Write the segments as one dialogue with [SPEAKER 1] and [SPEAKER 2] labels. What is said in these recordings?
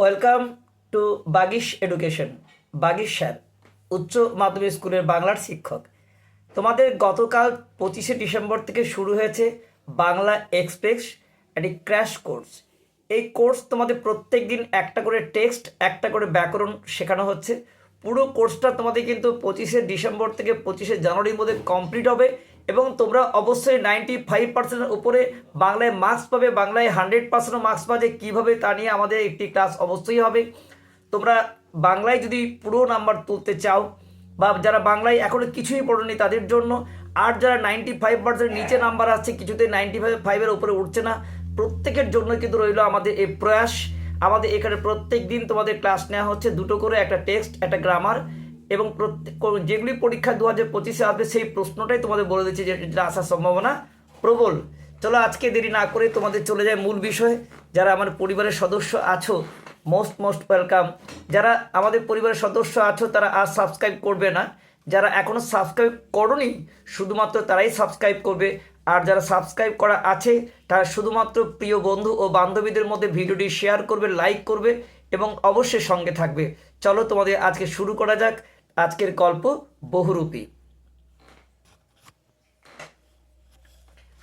[SPEAKER 1] Welcome to Bagish education, Bagish sir, উচ্চ মাধ্যমিক স্কুলের বাংলার শিক্ষক। তোমাদের গতকাল পঁচিশে ডিসেম্বর থেকে শুরু হয়েছে বাংলা এক্সপ্রেস, একটি ক্র্যাশ কোর্স। এই কোর্স তোমাদের প্রত্যেক দিন একটা করে টেক্সট, একটা করে ব্যাকরণ শেখানো হচ্ছে। পুরো কোর্সটা তোমাদের কিন্তু পঁচিশে ডিসেম্বর থেকে পঁচিশে জানুয়ারির মধ্যে কমপ্লিট হবে। এবং তোমরা অবশ্যই নাইনটি ফাইভ পার্সেন্টের উপরে বাংলায় মার্কস পাবে, বাংলায় হান্ড্রেড পার্সেন্ট মার্কস পাবে। কীভাবে তা নিয়ে আমাদের একটি ক্লাস অবশ্যই হবে। তোমরা বাংলায় যদি পুরো নাম্বার তুলতে চাও বা যারা বাংলায় এখনও কিছুই পড়েনি তাদের জন্য, আর যারা নাইনটি ফাইভ পার্সেন্ট নিচে নাম্বার আসছে, কিছুতে নাইনটি ফাইভ ফাইভের উপরে উঠছে না, প্রত্যেকের জন্য কিন্তু রইল আমাদের এই প্রয়াস। আমাদের এখানে প্রত্যেক দিন তোমাদের ক্লাস নেওয়া হচ্ছে। দুটো করে একটা টেক্সট একটা গ্রামার এবং প্রত্যেক যেগুলি পরীক্ষা দু হাজার পঁচিশে আসবে, সেই প্রশ্নটাই তোমাদের বলে দিচ্ছি যে যেটা আসার সম্ভাবনা প্রবল। চলো আজকে দেরি না করে তোমাদের চলে যায় মূল বিষয়। যারা আমার পরিবারের সদস্য আছো মোস্ট মোস্ট ওয়েলকাম যারা আমাদের পরিবারের সদস্য আছো, তারা আর সাবস্ক্রাইব করবে না। যারা এখনও সাবস্ক্রাইব করনি, শুধুমাত্র তারাই সাবস্ক্রাইব করবে। আর যারা সাবস্ক্রাইব করা আছে, তারা শুধুমাত্র প্রিয় বন্ধু ও বান্ধবীদের মধ্যে ভিডিওটি শেয়ার করবে লাইক করবে এবং অবশ্যই সঙ্গে থাকবে। চলো তোমাদের আজকে শুরু করা যাক। আজকের গল্প বহুরূপী।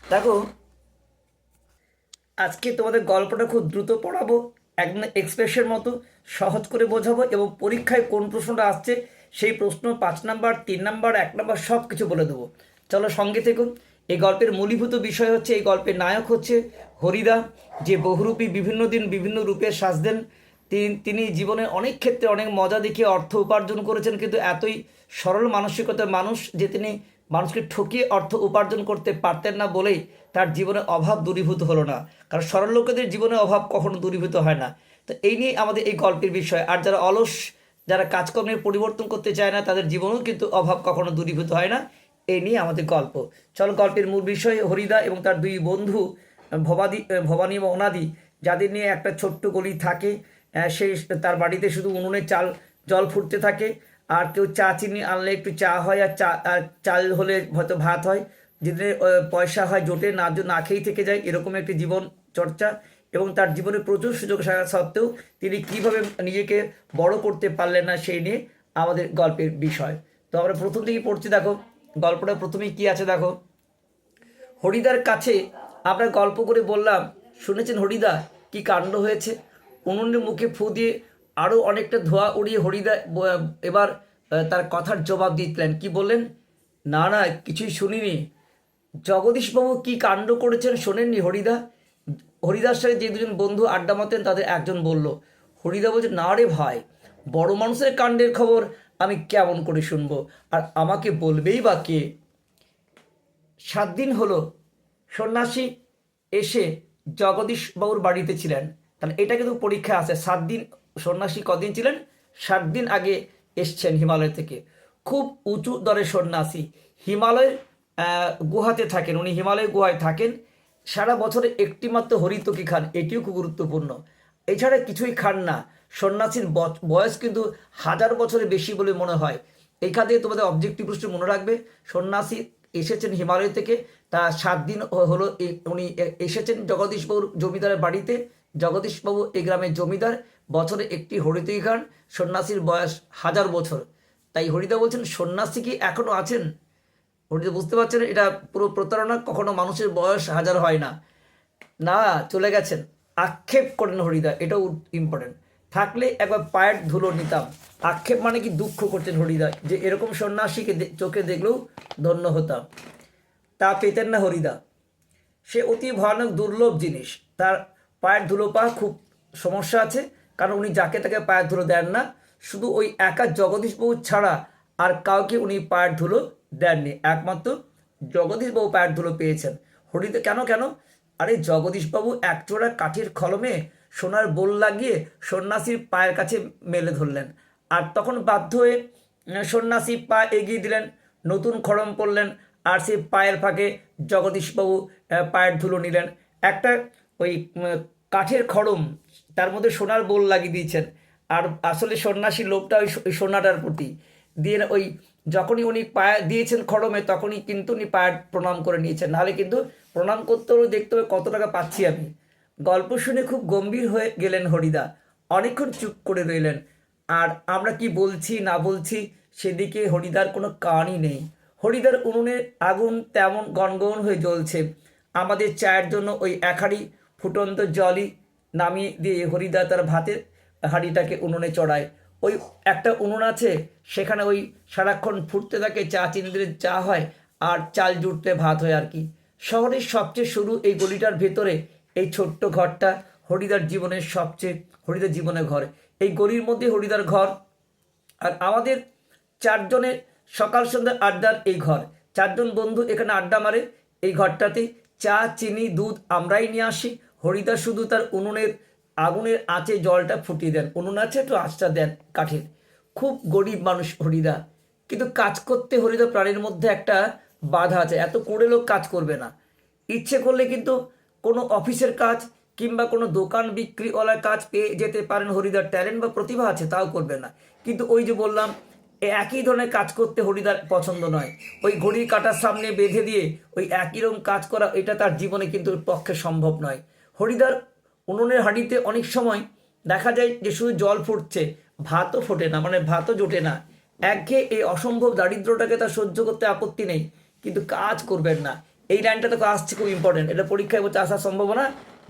[SPEAKER 1] দেখো, আজকে তোমাদের গল্পটা খুব দ্রুত পড়াবো, একদম এক্সপ্রেসের মতো, সহজ করে বোঝাবো এবং পরীক্ষায় কোন প্রশ্নটা আসছে সেই প্রশ্ন পাঁচ নাম্বার, তিন নাম্বার, এক নাম্বার সব কিছু বলে দেবো। চলো সঙ্গে থেকো। এই গল্পের মূলীভূত বিষয় হচ্ছে, এই গল্পের নায়ক হচ্ছে হরিদা, যে বহুরূপী বিভিন্ন দিন বিভিন্ন রূপের সাজ দেন। তিনি জীবনে অনেক ক্ষেত্রে অনেক মজা দেখিয়ে অর্থ উপার্জন করেছেন, কিন্তু এতই সরল মানসিকতার মানুষ যে তিনি মানুষকে ঠকিয়ে অর্থ উপার্জন করতে পারতেন না বলেই তার জীবনে অভাব দূরীভূত হলো না। কারণ সরল লোকেদের জীবনে অভাব কখনো দূরীভূত হয় না। তো এই নিয়ে আমাদের এই গল্পের বিষয়। আর যারা অলস, যারা কাজকর্মের পরিবর্তন করতে চায় না, তাদের জীবনেও কিন্তু অভাব কখনো দূরীভূত হয় না। এই নিয়ে আমাদের গল্প। চলো গল্পের মূল বিষয়, হরিদা এবং তার দুই বন্ধু, ভবাদি, ভবানী এবং অনাদি, যাদের নিয়ে একটা ছোট্ট গলি থাকে। আহ, সেই তার বাড়িতে শুধু উনুনে চাল জল ফুটতে থাকে। আর কেউ চা চিনি আনলে একটু চা হয় আর চা আর চাল হলে হয়তো ভাত হয়। যেদিনে পয়সা হয় জোটে না না খেয়েই থেকে যায়। এরকম একটি জীবন চর্চা। এবং তার জীবনে প্রচুর সুযোগ থাকা সত্ত্বেও তিনি কীভাবে নিজেকে বড় করতে পারলেন না সেই নিয়ে আমাদের গল্পের বিষয়। তো আমরা প্রথম থেকে পড়ছি দেখো। গল্পটা প্রথমেই কি আছে দেখো। হরিদার কাছে আমরা গল্প করে বললাম শুনেছেন হরিদা কি কাণ্ড হয়েছে? উনুনের মুখে ফু দিয়ে আরও অনেকটা ধোয়া উড়িয়ে হরিদা এবার তার কথার জবাব দিতেন কি বললেন? না না, কিছুই শুনিনি। জগদীশবাবু কি কাণ্ড করেছেন শোনেননি হরিদা? হরিদার সাথে যে দুজন বন্ধু আড্ডা মাতেন তাদের একজন বলল, হরিদা বলছে, না রে ভাই, বড় মানুষের কাণ্ডের খবর আমি কেমন করে শুনব? আর আমাকে বলবেই বা কে? সাত দিন হলো সন্ন্যাসী এসে জগদীশবাবুর বাড়িতে ছিলেন। তাহলে এটা কিন্তু পরীক্ষা আছে। সাত দিন সন্ন্যাসী কদিন ছিলেন? সাত দিন আগে এসছেন হিমালয় থেকে। খুব উঁচু দরের সন্ন্যাসী। হিমালয়ের গুহাতে থাকেন। উনি হিমালয় গুহায় থাকেন। সারা বছরে একটিমাত্র হরিতকি খান। এটিও খুব গুরুত্বপূর্ণ। এছাড়া কিছুই খান না। সন্ন্যাসীর বয়স কিন্তু হাজার বছরের বেশি বলে মনে হয়। এইখান থেকে তোমাদের অবজেক্টিভ প্রশ্ন মনে রাখবে। সন্ন্যাসী এসেছেন হিমালয় থেকে। তা সাত দিন হলো উনি এসেছেন জগদীশবাবুর জমিদারের বাড়িতে। জগদীশবাবু এই গ্রামের জমিদার। বছরে একটি হরিতই খান, সন্ন্যাসীর বয়স হাজার বছর। তাই হরিদা বলছেন, সন্ন্যাসী কি এখনও আছেন? হরিদা বুঝতে পারছেন, এটা পুরো প্রতারণা, কখনো মানুষের বয়স হাজার হয় না। না, চলে গেছেন। আক্ষেপ করেন হরিদা, এটাও ইম্পর্টেন্ট থাকলে একবার পায়ের ধুলো নিতাম। আক্ষেপ মানে কি দুঃখ করতেন হরিদা, যে এরকম সন্ন্যাসীকে চোখে দেখলেও ধন্য হতাম। তা পেতেন না হরিদা। সে অতি ভয়ানক দুর্লভ জিনিস। তার পায়ের ধুলো পাওয়া খুব সমস্যা আছে, কারণ উনি যাকে তাকে পায়ের ধুলো দেন না। শুধু ওই একা জগদীশবাবু ছাড়া আর কাউকে উনি পায়ের ধুলো দেননি। একমাত্র জগদীশবাবু পায়ের ধুলো পেয়েছেন। হরিদা কেন কেন? আরে জগদীশবাবু একজোড়া কাঠের খলমে সোনার বোল লাগিয়ে সন্ন্যাসীর পায়ের কাছে মেলে ধরলেন আর তখন বাধ্য হয়ে সন্ন্যাসী পা এগিয়ে দিলেন, নতুন খড়ম পড়লেন আর সেই পায়ের ফাঁকে জগদীশবাবু পায়ের ধুলো নিলেন। একটা ওই কাঠের খড়ম, তার মধ্যে সোনার বোল লাগিয়ে দিয়েছেন। আর আসলে সন্ন্যাসী লোকটা ওই সোনাটার প্রতি। দিয়ে ওই যখনই উনি পায়ে, দিয়েছেন খড়মে, তখনই কিন্তু উনি পায়ের প্রণাম করে নিয়েছেন। নাহলে কিন্তু প্রণাম করতে হলে দেখতে হবে কত টাকা পাচ্ছি আমি। গল্প শুনে খুব গম্ভীর হয়ে গেলেন হরিদা। অনেকক্ষণ চুপ করে রইলেন। আর আমরা কি বলছি, না বলছি, সেদিকে হরিদার কোনো কানই নেই। হরিদার উনুনে আগুন তেমন গনগন হয়ে জ্বলছে। আমাদের চায়ের জন্য ওই এক হাঁড়ি ফুটন্ত জলই নামিয়ে দিয়ে হরিদা তার ভাতের হাঁড়িটাকে উনুনে চড়ায়। ওই একটা উনুন আছে, সেখানে ওই সারাক্ষণ ফুটতে থাকে, চা চিনিদের চা হয় আর চাল জুটতে ভাত হয় আর কি। শহরের সবচেয়ে শুরু এই গলিটার ভেতরে এই ছোট্ট ঘরটা হরিদার জীবনের সবচেয়ে, হরিদার জীবনের ঘর। এই গলির মধ্যে হরিদার ঘর আর আমাদের চারজনের সকাল সন্ধ্যা আড্ডার এই ঘর। চারজন বন্ধু এখানে আড্ডা মারে এই ঘরটাতে। চা, চিনি, দুধ আমরাই নিয়ে আসি। হরিদা শুধু তার উনুনের আগুনের আঁচে জলটা ফুটিয়ে দেন। উনুন আছে একটু আঁচটা দেন কাঠের। খুব গরিব মানুষ হরিদা। কিন্তু কাজ করতে হরিদা প্রাণীর মধ্যে একটা বাধা আছে। এত করে লোক কাজ করবে না। ইচ্ছে করলে কিন্তু কোনো অফিসের কাজ কিংবা কোনো দোকান বিক্রিওয়ালার কাজ পেয়ে যেতে পারেন হরিদার। ট্যালেন্ট বা প্রতিভা আছে, তাও করবে না। কিন্তু ওই যে বললাম একই ধরনের কাজ করতে হরিদার পছন্দ নয়। ওই ঘড়ির কাটার সামনে বেঁধে দিয়ে ওই একই রকম কাজ করা, এটা তার জীবনে কিন্তু পক্ষে সম্ভব নয়। হরিদার উনুনের হাঁড়িতে অনেক সময় দেখা যায় যে শুধু জল ফুটছে, ভাতও ফোটে না মানে ভাতও জোটে না। একঘেয়ে এই অসম্ভব দারিদ্রটাকে তার সহ্য করতে আপত্তি নেই, কিন্তু কাজ করবেন না। এই লাইনটা তো আসছে খুব ইম্পর্টেন্ট এটা পরীক্ষায় বলতে আসার সম্ভাবনা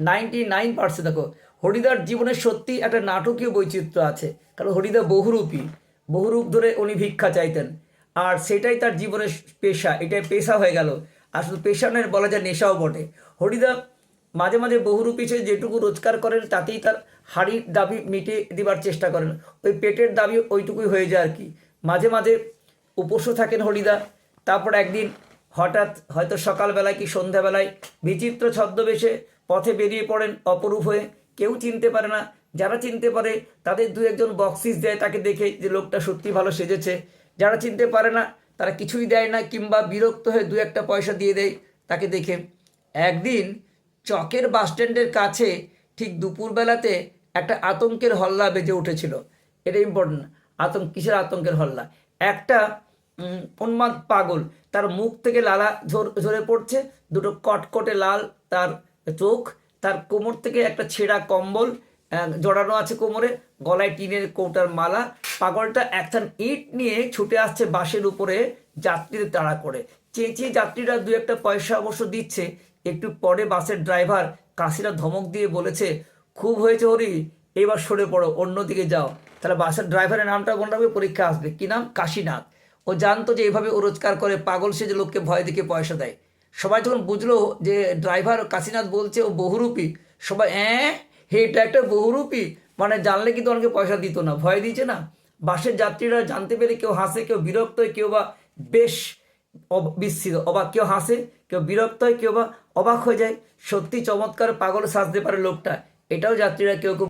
[SPEAKER 1] নাইনটি নাইন পার্সেন্ট দেখো হরিদার জীবনে সত্যি একটা নাটকীয় বৈচিত্র্য আছে, কারণ হরিদা বহুরূপী। বহুরূপ ধরে উনি ভিক্ষা চাইতেন। আর সেটাই তার জীবনের পেশা, এটাই পেশা হয়ে গেল। আর শুধু পেশা নয়, বলা যায় নেশাও বটে। হরিদা মাঝে মাঝে বহুরূপী সে যেটুকু রোজগার করেন, তাতেই তার হাড়ির দাবি মিটিয়ে দেবার চেষ্টা করেন। ওই পেটের দাবি ওইটুকুই হয়ে যায় আর কি। মাঝে মাঝে উপস্য থাকেন হরিদা। তারপর একদিন হঠাৎ হয়তো সকালবেলায় কি সন্ধ্যাবেলায় বিচিত্র ছদ্মবেশে পথে বেরিয়ে পড়েন অপরূপ হয়ে। কেউ চিনতে পারে না। যারা চিনতে পারে, তাদের দু একজন বক্সিস দেয় তাকে দেখে যে লোকটা সত্যি ভালো সেজেছে। যারা চিনতে পারে না, তারা কিছুই দেয় না কিংবা বিরক্ত হয়ে দু একটা পয়সা দিয়ে দেয় তাকে দেখে। একদিন চকের বাসস্ট্যান্ডের কাছে ঠিক দুপুরবেলাতে একটা আতঙ্কের হল্লা বেজে উঠেছিল। এটা ইম্পর্টেন্ট আতঙ্ক কিসের আতঙ্কের হল্লা? একটা উন্মাদ পাগল, তার মুখ থেকে লালা ঝর পড়ছে, দুটো কটকটে লাল তার চোখ, তার কোমর থেকে একটা ছেঁড়া কম্বল জড়ানো আছে কোমরে, গলায় টিনের কৌটার মালা, পাগলটা একখান ইট নিয়ে ছুটে আসছে বাসের উপরে যাত্রীদের তাড়া করে। চেঁচিয়ে যাত্রীরা দু একটা পয়সা অবশ্য দিচ্ছে একটু পরে বাসের ড্রাইভার কাশিরা ধমক দিয়ে বলেছে, খুব হয়েছে হরি, এবার সরে পড়ো, অন্যদিকে যাও। তাহলে বাসের ড্রাইভারের নামটা মনে হবে পরীক্ষা আসবে। কি নাম? কাশীনাথ। ও জানতো যে এভাবে ও রোজগার করে, পাগল সে যে লোককে ভয় দিকে পয়সা দেয়। সবাই যখন বুঝলো যে ড্রাইভার কাশীনাথ বলছে ও বহুরূপী, সবাই, অ্যাঁ? হে, এটা একটা বহুরূপী? মানে জানলে কিন্তু অনেকে পয়সা দিত না, ভয় দিয়েছে না? বাসের যাত্রীরা জানতে পেরে কেউ হাসে, কেউ বিরক্ত হয়, কেউ বা বেশ বিস্মিত, অবাক, কেউ হাসে, কেউ বিরক্ত হয়, কেউ বা অবাক হয়ে যায়। সত্যি চমৎকার পাগল সাজতে পারে লোকটা। এটাও যাত্রীরা কেউ কেউ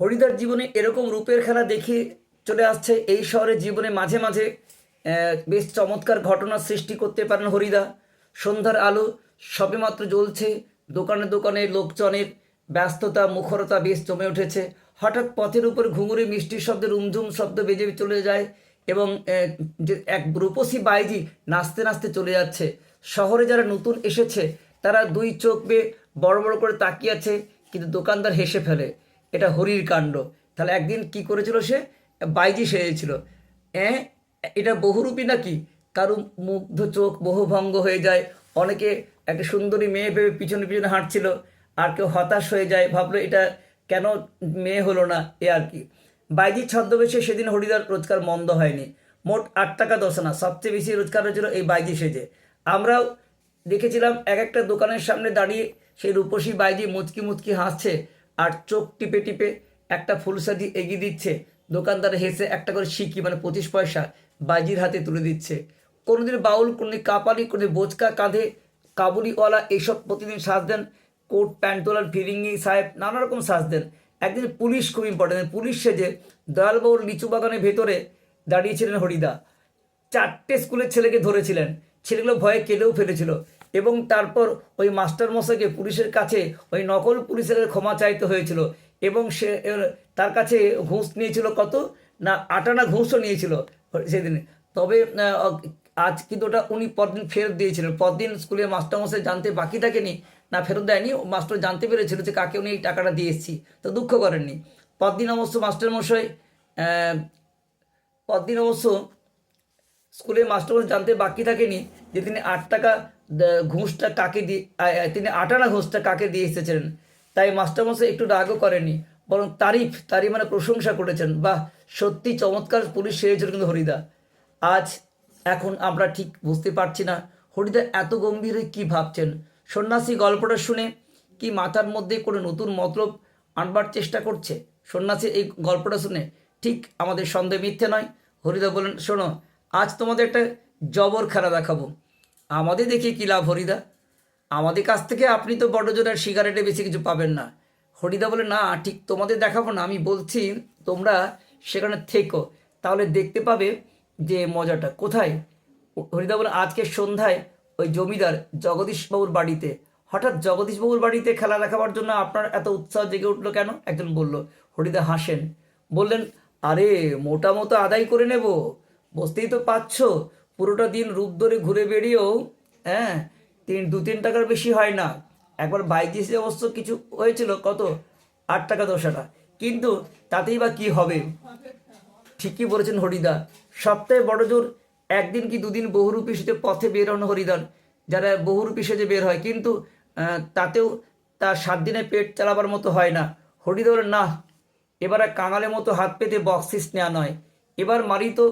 [SPEAKER 1] হরিদার জীবনে এরকম রূপের খেলা দেখে চলে আসছে। এই শহরের জীবনে মাঝে মাঝে বেশ চমৎকার ঘটনার সৃষ্টি করতে পারেন হরিদা। সন্ধ্যার আলো সবেমাত্র জ্বলছে। দোকানে দোকানে লোকজনের ব্যস্ততা, মুখরতা বেশ জমে উঠেছে। হঠাৎ পথের উপর ঘুঙুরে মিষ্টির শব্দে রুমঝুম শব্দ বেজে চলে যায় এবং এক রূপসী বাইজি নাচতে নাচতে চলে যাচ্ছে। শহরে যারা নতুন এসেছে, তারা দুই চোখ বেয়ে বড় বড় করে তাকিয়ে আছে, কিন্তু দোকানদার হেসে ফেলে। এটা হরির কাণ্ড। তাহলে একদিন কি করেছিল সে? বাইজি সেজেছিল। হ্যাঁ এটা বহুরূপী নাকি? কারও মুগ্ধ চোখ বহুভঙ্গ হয়ে যায়, অনেকে একটা সুন্দরী মেয়ে ভেবে পিছনে পিছনে হাঁটছিল, আর কেউ হতাশ হয়ে যায়, ভাবলো এটা কেন মেয়ে হলো না, এ আর কি। বাইজি ছদ্মবেশে সেদিন হরিদার রোজগার মন্দ হয়নি। মোট আট টাকা দশ আনা সবচেয়ে বেশি রোজগার হয়েছিল এই বাইজি সেজে। আমরাও দেখেছিলাম এক একটা দোকানের সামনে দাঁড়িয়ে সেই রূপসী বাইজি মুচকি মুচকি হাসছে আর চোখ টিপে টিপে একটা ফুলসাজি এগিয়ে দিচ্ছে। দোকানদার হেসে একটা করে শিকি মানে পঁচিশ পয়সা বাইজির হাতে তুলে দিচ্ছে। কোনোদিন বাউল, কোনোদিন কাপালি কোনোদিন বোচকা কাঁধে কাবুলিওয়ালা এইসব প্রতিদিন সাজ দেন। কোট, প্যান্ট তোলার ফিরিঙ্গি সাহেব নানা রকম সাজ দেন। একদিন পুলিশ খুব ইম্পর্টেন্ট পুলিশ সেজে দয়ালবাবুর লিচু বাগানের ভেতরে দাঁড়িয়েছিলেন হরিদা। চারটে স্কুলের ছেলেকে ধরেছিলেন। ছেলেগুলো ভয়ে কেঁদেও ফেলেছিল। এবং তারপর ওই মাস্টার মশাইকে পুলিশের কাছে, ওই নকল পুলিশের ক্ষমা চাইতে হয়েছিল। এবং সে তার কাছে ঘুষ নিয়েছিল কত? না, আটানা ঘুষও নিয়েছিল সেদিন। তবে আজ কিন্তু ওটা উনি পরদিন ফেরত দিয়েছিলেন। পরদিন স্কুলের মাস্টারমশাই জানতে বাকি থাকেনি। না, ফেরত দেয়নি। মাস্টার জানতে পেরেছিল যে কাকে উনি এই টাকাটা দিয়ে এসেছি। তো দুঃখ করেননি। পরদিন অবশ্য মাস্টারমশাই পরদিন অবশ্য স্কুলে মাস্টার জানতে বাকি থাকেনি যে তিনি আট টাকা ঘুষটা কাকে দিয়ে তিনি আটানা ঘুষটা কাকে দিয়ে এসেছিলেন। তাই মাস্টারমশাই একটু রাগও করেনি বরং তারিফ তারিফ মানে প্রশংসা করেছেন। বা সত্যি চমৎকার পুলিশ সেরেছিল কিন্তু হরিদা। আজ এখন আমরা ঠিক বুঝতে পারছি না, হরিদা এত গম্ভীর হয়ে কী ভাবছেন? সন্ন্যাসী গল্পটা শুনে কি মাথার মধ্যে কোনো নতুন মতলব আনবার চেষ্টা করছে? সন্ন্যাসী এই গল্পটা শুনে ঠিক আমাদের সন্দেহ মিথ্যে নয়। হরিদা বলেন শোনো আজ তোমাদের একটা জবর খেলা দেখাবো। আমাদের দেখে কী লাভ, হরিদা? আমাদের কাছ থেকে আপনি তো বড় জোর সিগারেটে বেশি কিছু পাবেন না। হরিদা বলে, না, ঠিক তোমাদের দেখাবো না, আমি বলছি তোমরা সেখানে থেকো, তাহলে দেখতে পাবে যে মজাটা। কোথায়? হরিদা বলে, আজকে সন্ধ্যায় ওই জমিদার জগদীশবাবুর বাড়িতে। হঠাৎ জগদীশবাবুর বাড়িতে খেলা দেখাবার জন্য আপনার এত উৎসাহ জেগে উঠল কেন? একজন বলল, হরিদা হাসেন। বললেন, আরে মোটা মতো আদায় করে নেব। বুঝতেই তো পাচ্ছ পুরোটা দিন রূপ ধরে ঘুরে বেরিয়েও হ্যাঁ তিন, দু, তিন টাকার বেশি হয় না। একবার বাইজিসে অবশ্য কিছু হয়েছিল, কত? আট টাকা দশ টাকা। কিন্তু তাতেই বা কি হবে? ঠিকই বলেছেন হরিদা সপ্তাহে বড় জোর একদিন কি দুদিন বহুরূপী সেজে পথে বের হন হরিদান যারা বহুরূপী সেজে বের হয়। কিন্তু তাতেও তার সাত দিনে পেট চালাবার মতো হয় না। হরিদা না এবার কাঙালের মতো হাত পেতে বক্সিস নেওয়া নয়। এবার মারি তো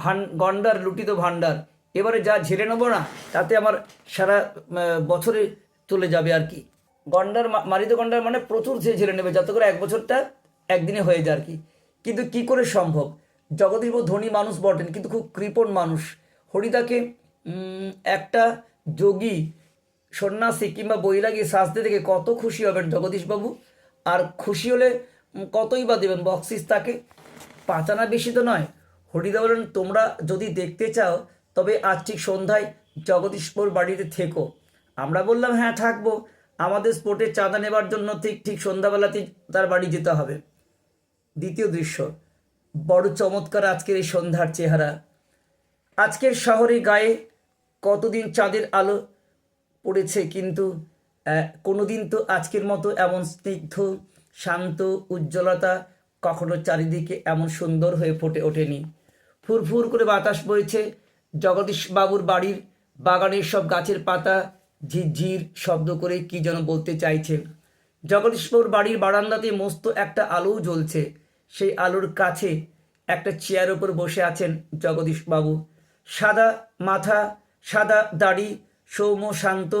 [SPEAKER 1] ভান, গন্ডার, লুটিত ভান্ডার। এবারে যা ঝেড়ে নেব না, তাতে আমার সারা বছরে চলে যাবে আর কি। গন্ডার মারিত গন্ডার মানে প্রচুর সে ঝেড়ে নেবে, যাতে করে এক বছরটা একদিনে হয়ে যায় আর কি। কিন্তু কি করে সম্ভব? জগদীশ ধনী মানুষ বটেন, কিন্তু খুব কৃপণ মানুষ। হরিদাকে একটা যোগী, সন্ন্যাসী কিংবা বৈরাগী শাস্তি থেকে কত খুশি হবেন জগদীশবাবু আর খুশি হলে কতই বা দেবেন? বক্সিস তাকে, পাঁচানা বেশি তো নয় হরিদা বলেন তোমরা যদি দেখতে চাও তবে আজ ঠিক সন্ধ্যায় জগদীশপুর বাড়িতে থেকো। আমরা বললাম হ্যাঁ থাকব। আমাদের স্পোর্টের চাঁদা নেবার জন্য ঠিক ঠিক সন্ধ্যাবেলাতেই তার বাড়ি যেতে হবে। দ্বিতীয় দৃশ্য বড় চমৎকার আজকের এই সন্ধ্যার চেহারা। আজকের শহরে গায়ে কতদিন চাঁদের আলো পড়েছে কিন্তু আহ, কোনোদিন তো আজকের মতো এমন স্নিগ্ধ শান্ত উজ্জ্বলতা কখনো চারিদিকে এমন সুন্দর হয়ে ফুটে ওঠেনি। ফুরফুর করে বাতাস বইছে। জগদীশ বাবুর বাড়ির বাগানের সব গাছের পাতা ঝিরঝির শব্দ করে কি যেন বলতে চাইছেন। জগদীশবাবুর বাড়ির বারান্দাতে মস্ত একটা আলোও জ্বলছে। সেই আলোর কাছে একটা চেয়ার ওপর বসে আছেন জগদীশবাবু সাদা মাথা, সাদা দাড়ি, সৌম্য, শান্ত,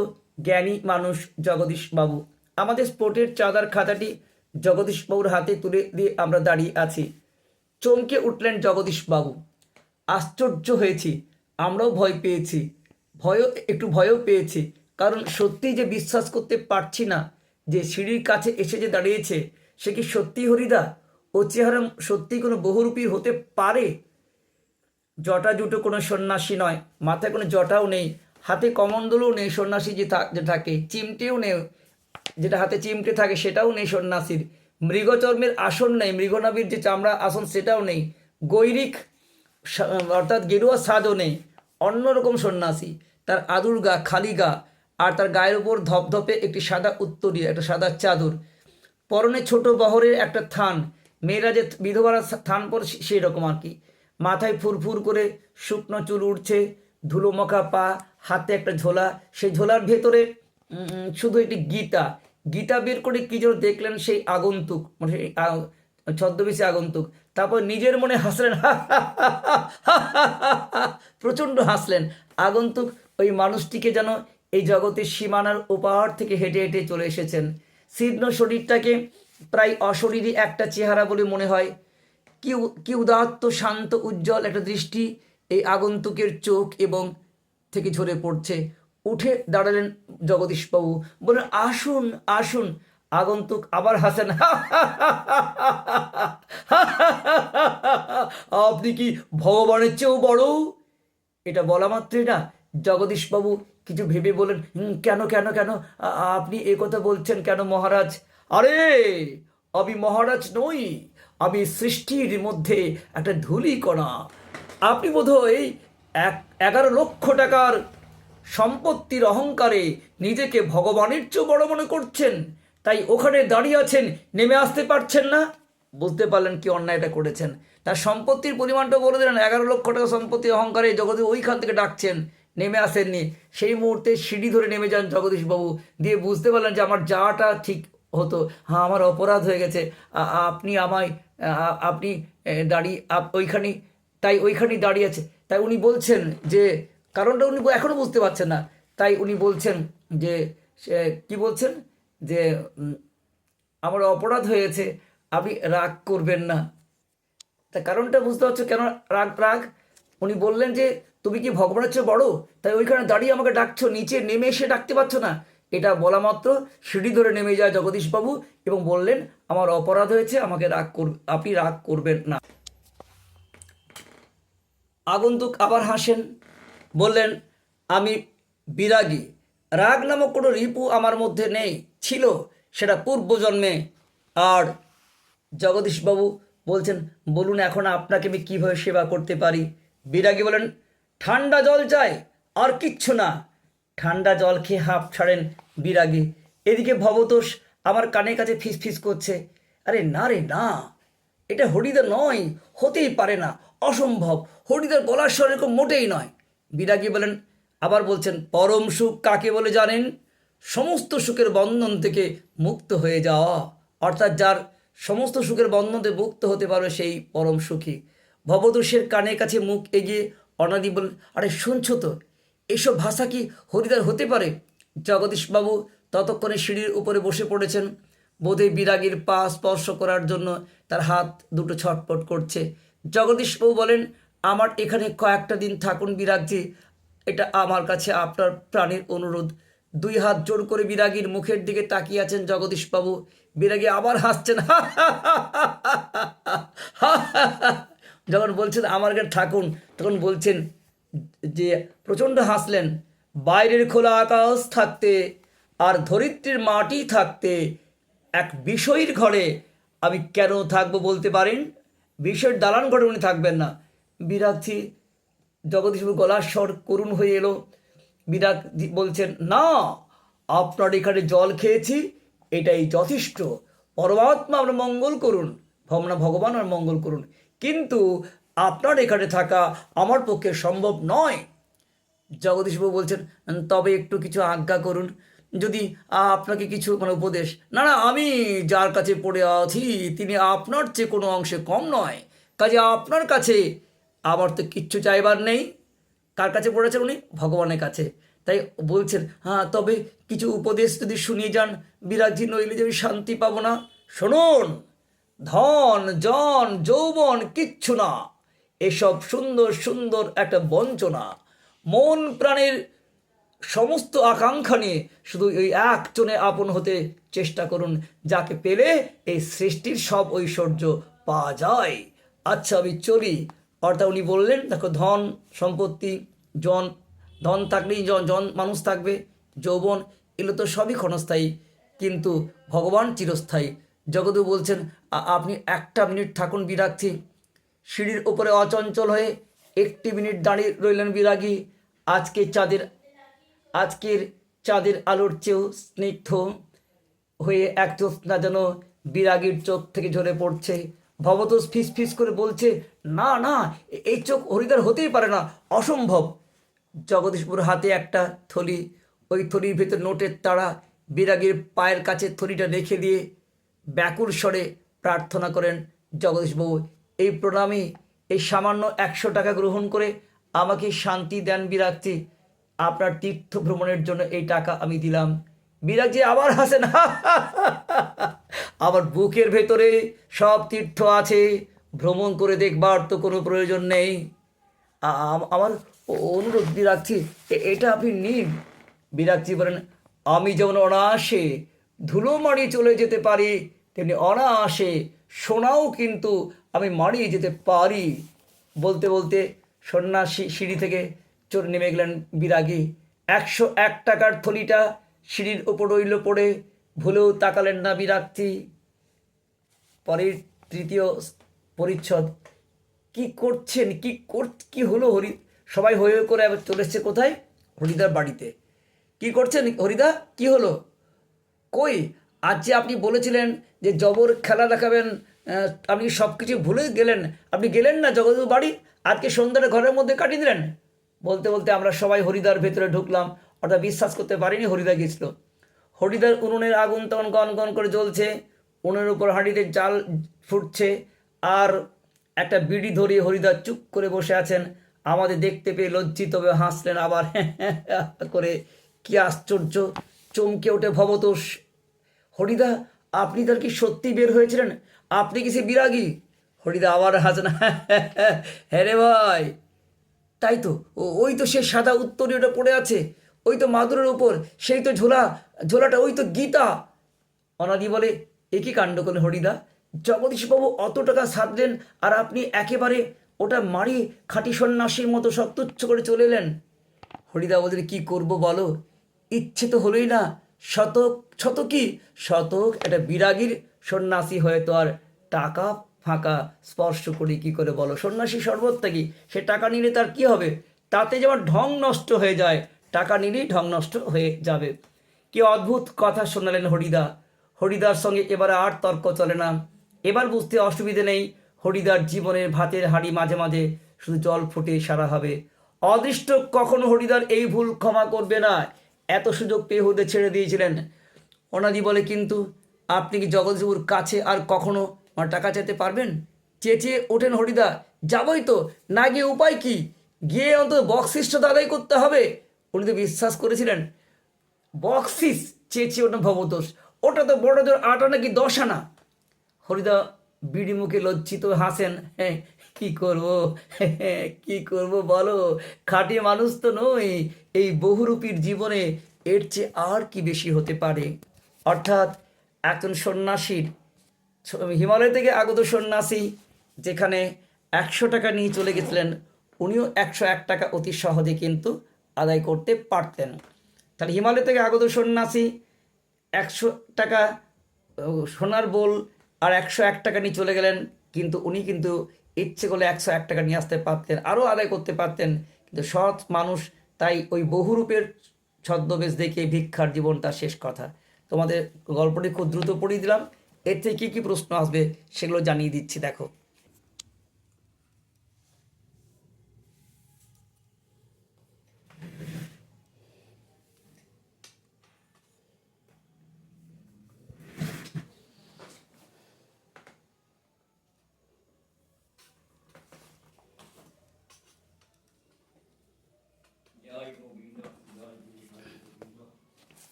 [SPEAKER 1] জ্ঞানী মানুষ জগদীশবাবু আমাদের স্পোর্টের চাঁদার খাতাটি জগদীশবাবুর হাতে তুলে দিয়ে আমরা দাঁড়িয়ে আছি। চমকে উঠলেন জগদীশবাবু আশ্চর্য হয়েছি। আমরাও ভয় পেয়েছি। ভয়ও, একটু ভয়ও পেয়েছি। কারণ সত্যিই যে বিশ্বাস করতে পারছি না যে সিঁড়ির কাছে এসে যে দাঁড়িয়েছে, সে কি সত্যি হরিদা? ও চেহারা সত্যি কোনো বহুরূপী হতে পারে? জটা জুটো কোনো সন্ন্যাসী নয়। মাথায় কোনো জটাও নেই। হাতে কমণ্ডলও নেই সন্ন্যাসী যে যে থাকে। চিমটেও নেই। যেটা হাতে চিমটে থাকে সেটাও নেই সন্ন্যাসীর। মৃগচর্মের আসন নেই। মৃগনাভীর যে চামড়া আসন সেটাও নেই। গৈরিক অর্থাৎ গেরুয়া সাজও নেই, অন্যরকম সন্ন্যাসী। তার আদুর গা খালি গা, আর তার গায়ের উপর ধপধপে একটি সাদা উত্তরীয় একটা সাদা চাদর। পরনে ছোট বহরের একটা থান, মেয়েরা যে বিধবারা থান পর সেই রকম আর কি। মাথায় ফুরফুর করে শুকনো চুল উঠছে ধুলো মাখা পা, হাতে একটা ঝোলা। সেই ঝোলার ভেতরে শুধু একটি গীতা। গীতা বের করে কি যেন দেখলেন সেই আগন্তুক মানে ছদ্মবেশী আগন্তুক। তারপর নিজের মনে হাসলেন প্রচণ্ড হাসলেন। আগন্তুক ওই মানুষটিকে যেন এই জগতের সীমানার উপহার থেকে হেঁটে হেঁটে চলে এসেছেন। শীর্ণ শরীরটাকে প্রায় অশরীরী একটা চেহারা বলে মনে হয়। কি কি উদাত্ত, শান্ত, উজ্জ্বল একটা দৃষ্টি এই আগন্তুকের চোখ এবং থেকে ঝরে পড়ছে। উঠে দাঁড়ালেন জগদীশবাবু। বললেন, আসুন আসুন। আগন্তুক আবার হাসেন। আপনি কি ভগবানের চেয়েও বড়? এটা বলা মাত্রই না। জগদীশবাবু কিছু ভেবে বলেন কেন কেন কেন? আপনি এ কথা বলছেন কেন মহারাজ? আরে, আমি মহারাজ নই, আমি সৃষ্টির মধ্যে একটা ধুলি কণা। আপনি বোধহয় এক, এগারো লক্ষ টাকার সম্পত্তির অহংকারে নিজেকে ভগবানের চেয়েও বড় মনে করছেন। তাই ওখানে দাঁড়িয়ে আছেন, নেমে আসতে পারছেন না। বুঝতে পারলেন কি অন্যায়টা করেছেন। তার সম্পত্তির পরিমাণটা বলে দিলেন, এগারো লক্ষ টাকা সম্পত্তি অহংকারে জগদীশ ওইখান থেকে ডাকছেন, নেমে আসেননি। সেই মুহূর্তে সিঁড়ি ধরে নেমে যান জগদীশবাবু। দিয়ে বুঝতে পারলেন যে আমার যাওয়াটা ঠিক হতো। হ্যাঁ আমার অপরাধ হয়ে গেছে। আপনি আমায় আপনি দাঁড়িয়ে ওইখানেই, তাই ওইখানেই দাঁড়িয়ে আছে। তাই উনি বলছেন যে, কারণটা উনি এখনও বুঝতে পারছেন না। তাই উনি বলছেন যে কি বলছেন? যে আমার অপরাধ হয়েছে, আপনি রাগ করবেন না। তা কারণটা বুঝতে পারছ কেন রাগ রাগ? উনি বললেন যে, তুমি কি ভগবানের চেয়ে বড়? তাই ওইখানে দাঁড়িয়ে আমাকে ডাকছো, নিচে নেমে এসে ডাকতে পারছ না? এটা বলা মাত্র সিঁড়ি ধরে নেমে যায় জগদীশবাবু এবং বললেন, আমার অপরাধ হয়েছে, আমাকে রাগ কর, আপনি রাগ করবেন না। আগন্তুক আবার হাসেন, বললেন, আমি বিরাগী। রাগ নামক কোনো রিপু আমার মধ্যে নেই। ছিল সেটা পূর্বজন্মে। আর জগদীশবাবু বলছেন, বলুন এখন আপনাকে আমি কীভাবে সেবা করতে পারি? বিরাগী বলেন, ঠান্ডা জল চাই, আর কিচ্ছু না। ঠান্ডা জল খেয়ে হাঁপ ছাড়েন বিরাগী। এদিকে ভবতোষ আমার কানের কাছে ফিস ফিস করছে। আরে না রে, না। এটা হরিদা নয়, হতেই পারে না, অসম্ভব। হরিদার গলার স্বর এরকম মোটেই নয়। বিরাগী বলেন, আবার বলছেন, পরম সুখ কাকে বলে জানেন? সমস্ত সুখের বন্ধন থেকে মুক্ত হয়ে যাওয়া। অর্থাৎ যার সমস্ত সুখের বন্ধন থেকে মুক্ত হতে পারবে সেই পরম সুখী। ভবদোষের কানের কাছে মুখ এগিয়ে অনাদি বলেন আরে শুনছো তো? এসব ভাষা কি হরিদার হতে পারে? জগদীশবাবু ততক্ষণে সিঁড়ির উপরে বসে পড়েছেন। বোধে বিরাগীর পা স্পর্শ করার জন্য তার হাত দুটো ছটপট করছে। জগদীশবাবু বলেন, আমার এখানে কয়েকটা দিন থাকুন বিরাগজি। এটা আমার কাছে আপনার প্রাণের অনুরোধ। দুই হাত জোর করে বিরাগীর মুখের দিকে তাকিয়ে আছেন জগদীশবাবু। বিরাগী আবার হাসছেন। যখন বলছেন, আমার কাছে থাকুন। তখন বলছেন যে, প্রচণ্ড হাসলেন। বাইরের খোলা আকাশ থাকতে আর ধরিত্রীর মাটি থাকতে এক বিষয়ীর ঘরে আমি কেন থাকব বলতে পারেন? বিষয়ের দালান ঘরে উনি থাকবেন না। বিরাগজি জগদীশবাবু গলার স্বর করুণ হয়ে এলো। বিরাগ জি- বলছেন, না, আপনার এখানে জল খেয়েছি, এটাই যথেষ্ট। পরমাত্মা আপনার মঙ্গল করুন ভমনা ভগবান আর মঙ্গল করুন। কিন্তু আপনার এখানে থাকা আমার পক্ষে সম্ভব নয়। জগদীশবাবু বলছেন, তবে একটু কিছু আজ্ঞা করুন। যদি আপনাকে কিছু মানে উপদেশ, না না, আমি যার কাছে পড়ে আছি, তিনি আপনার চেয়ে কোনো অংশে কম নয়। কাজে আপনার কাছে আমার তো কিচ্ছু চাইবার নেই। কার কাছে পড়েছেন উনি? ভগবানের কাছে। তাই বলছেন হ্যাঁ তবে কিছু উপদেশ যদি শুনিয়ে যান বিরাগজি নইলে যে আমি শান্তি পাবো না। শুনুন, ধন, জন, যৌবন কিচ্ছু না। এসব সুন্দর সুন্দর একটা বঞ্চনা। মন প্রাণের সমস্ত আকাঙ্ক্ষা নিয়ে শুধু ওই একজনে আপন হতে চেষ্টা করুন, যাকে পেলে এই সৃষ্টির সব ঐশ্বর্য পাওয়া যায়। আচ্ছা আমি চলি। অর্থাৎ উনি বললেন, দেখো, ধন, সম্পত্তি জন, ধন থাকলেই জন মানুষ থাকবে, যৌবন, এগুলো তো সবই ক্ষণস্থায়ী। কিন্তু ভগবান চিরস্থায়ী। জগদু বলছেন আপনি একটা মিনিট থাকুন বিরাগছি। সিঁড়ির উপরে অচঞ্চল হয়ে একটি মিনিট দাঁড়িয়ে রইলেন বিরাগী। আজকে চাঁদের, আজকের চাঁদের আলোর চেয়েও স্নিগ্ধ হয়ে এক জ্যোৎস্না যেন বিরাগীর চোখ থেকে ঝরে পড়ছে। ভবতোষ ফিস ফিস করে বলছে, না না এই চোখ হরিদার হতেই পারে না। অসম্ভব। জগদীশপুর হাতে একটা থলি। ওই থলির ভেতর নোটের তাড়া বিরাগীর পায়ের কাছে থলিটা রেখে দিয়ে ব্যাকুল স্বরে প্রার্থনা করেন জগদীশবাবু, এই প্রণামে এই সামান্য একশো টাকা গ্রহণ করে আমাকে শান্তি দেন বিরাগজি। আপনার তীর্থ ভ্রমণের জন্য এই টাকা আমি দিলাম বিরাগজি আবার হাসেন আমার বুকের ভেতরে সব তীর্থ আছে। ভ্রমণ করে দেখবার তো কোনো প্রয়োজন নেই। আমার অনুরোধ এ- এটা আপনি নিন। বিরাগজি বলেন, আমি যেমন অনায়াসে ধুলো মারি চলে যেতে পারি, তেমনি অনায়াসে সোনাও কিন্তু আমি মারিয়ে যেতে পারি। বলতে বলতে সন্ন্যাসী সিঁড়ি থেকে চোর নেমে গেলেন বিরাগী। একশো এক টাকার থলিটা সিঁড়ির ওপর রইল পড়ে, ভুলেও তাকালেন না বিরাগজি। পরের তৃতীয় পরিচ্ছদ, কি করছেন? কি কর, কি হলো হরি? সবাই হয়ে হয়ে করে আবার চলে এসছে কোথায়? হরিদার বাড়িতে। কি করছেন হরিদা? কি হলো? কই? আজ যে আপনি বলেছিলেন যে জবর খেলা দেখাবেন আপনি সব কিছু ভুলে গেলেন। আপনি গেলেন না জগৎ বাড়ি? আজকে সন্ধ্যাটা ঘরের মধ্যে কাটিয়ে দিলেন। বলতে বলতে আমরা সবাই হরিদার ভেতরে ঢুকলাম। অর্থাৎ বিশ্বাস করতে পারিনি হরিদা গেছিল। হরিদার উনুনের আগুন তখন গন গন করে জ্বলছে। উনুনের উপর হাঁড়িতে জাল ফুটছে। আর একটা বিড়ি ধরিয়ে হরিদা চুপ করে বসে আছেন। আমাদের দেখতে পেয়ে লজ্জিত হয়ে হাসলেন আবার। করে কি আশ্চর্য, চমকে ওঠে ভবতোষ। হরিদা, আপনি তার কি সত্যি বের হয়েছিলেন? আপনি কি সে বিরাগী? হরিদা আবার হাসেন হ্যাঁ রে ভাই। তাই তো ওই তো সে সাদা উত্তরীয়টা পড়ে আছে। ওই তো মাদুরের ওপর সেই তো ঝোলা, ঝোলাটা, ওই তো গীতা। অনাদি বলে একই কাণ্ড করলেন হরিদা? জগদীশবাবু অত টাকা সাধলেন আর আপনি একেবারে ওটা মারি খাঁটি সন্ন্যাসীর মতো সব তুচ্ছ করে চলে এলেন। হরিদা বলতে কি করব বলো? ইচ্ছে তো হলোই না। শতক শত কি শতক একটা বিরাগীর সন্ন্যাসী হয়ে তো আর টাকা ফাঁকা স্পর্শ করি কি করে বলো? সন্ন্যাসী সর্বত্যাগী সে টাকা নিলে তার কি হবে? তাতে যেমন ঢং নষ্ট হয়ে যায়, টাকা নিলেই ঢং নষ্ট হয়ে যাবে। কি অদ্ভুত কথা শোনালেন হরিদা। হরিদার সঙ্গে এবারে আর তর্ক চলে না। এবার বুঝতে অসুবিধে নেই। হরিদার জীবনের ভাতের হাড়ি মাঝে মাঝে শুধু জল ফুটে সারা হবে। অদৃষ্ট কখনো হরিদার এই ভুল ক্ষমা করবে না। এত সুযোগ পেয়ে হতে ছেড়ে দিয়েছিলেন। ওনাদি বলে, কিন্তু আপনি কি জগৎবাবুর কাছে আর কখনো আমার টাকা চাইতে পারবেন? চেঁচিয়ে ওঠেন হরিদা যাবই তো, না গিয়ে উপায় কি? গিয়ে অন্তত বক্সিসটা আদায় করতে হবে। উনি তো বিশ্বাস করেছিলেন। বক্সিস চেয়েছি ওটা ভবতোষ, ওটা তো বড় জোর আট আনা দশ আনা? হরিদা বিড়ি মুখে লজ্জিত হাসেন হ্যাঁ কি করব? কি করব বলো? খাঁটি মানুষ তো নই। এই বহুরূপীর জীবনে এর চেয়ে আর কি বেশি হতে পারে? অর্থাৎ একজন সন্ন্যাসীর হিমালয় থেকে আগত সন্ন্যাসী, যেখানে একশো টাকা নিয়ে চলে গেছিলেন, উনিও একশো এক টাকা অতি সহজে কিন্তু আদায় করতে পারতেন। তাহলে হিমালয় থেকে আগত সন্ন্যাসী একশো টাকা সোনার বোল আর একশো এক টাকা নিয়ে চলে গেলেন, কিন্তু উনি কিন্তু ইচ্ছে করলে একশো এক টাকা নিয়ে আসতে পারতেন, আরও আদায় করতে পারতেন। কিন্তু সৎ মানুষ, তাই ওই বহুরূপের ছদ্মবেশ দেখে ভিক্ষার জীবন তার শেষ কথা। তোমাদের গল্পটি খুব দ্রুত পড়িয়ে দিলাম। এর থেকে কী কী প্রশ্ন আসবে সেগুলো জানিয়ে দিচ্ছি, দেখো।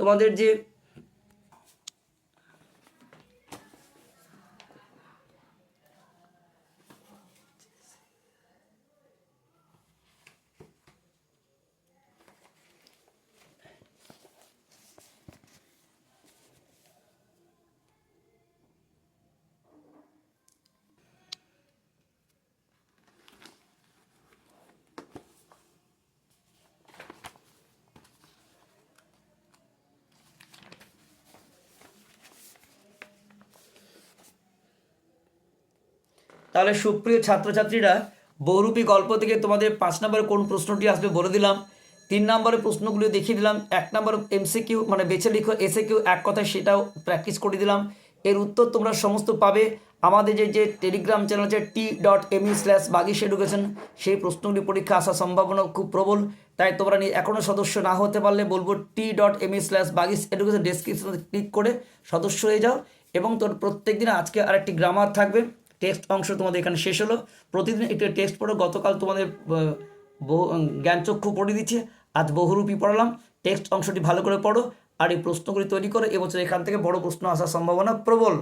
[SPEAKER 1] তোমাদের যে তাহলে সুপ্রিয় ছাত্রছাত্রীরা, বহুরূপী গল্প থেকে তোমাদের পাঁচ নম্বরে কোন প্রশ্নটি আসবে বলে দিলাম। তিন নম্বরের প্রশ্নগুলো দেখিয়ে দিলাম। এক নম্বর এমসিকিউ মানে বেছে লিখো এসে কিউ এক কথায় সেটাও প্র্যাকটিস করে দিলাম। এর উত্তর তোমরা সমস্ত পাবে। আমাদের যে যে টেলিগ্রাম চ্যানেল আছে T dot ME slash Bagish education সেই প্রশ্নগুলি পরীক্ষা আসার সম্ভাবনা খুব প্রবল। তাই তোমরা এখনও সদস্য না হতে পারলে বলব T dot ME slash Bagish education ডেসক্রিপশনে ক্লিক করে সদস্য হয়ে যাও। এবং তোর প্রত্যেক দিন আজকে আরেকটি গ্রামার থাকবে। টেক্সট অংশ তোমাদের এখানে শেষ হলো। প্রতিদিন একটু টেক্সট পড়ো, গতকাল তোমাদের জ্ঞানচক্ষু পড়ে দিচ্ছে। আজ বহুরূপী পড়ালাম। টেক্সট অংশটি ভালো করে পড়ো, আর এই প্রশ্নগুলি তৈরি করো। এবছর এখান থেকে বড় প্রশ্ন আসার সম্ভাবনা প্রবল।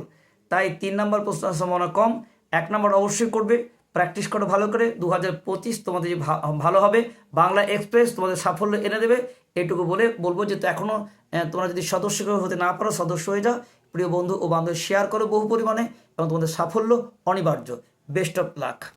[SPEAKER 1] তাই তিন নম্বর প্রশ্ন আসার সম্ভাবনা কম। এক নম্বর অবশ্যই করবে। প্র্যাকটিস করো ভালো করে। দু হাজার পঁচিশ তোমাদের যে ভালো হবে। বাংলা এক্সপ্রেস তোমাদের সাফল্য এনে দেবে। এইটুকু বলে বলব যে, তো এখনও তোমরা যদি সদস্য হতে না পারো, সদস্য হয়ে যাও। প্রিয় বন্ধু ও বান্ধব শেয়ার করো বহু পরিমাণে এবং তোমাদের সাফল্য অনিবার্য। Best of luck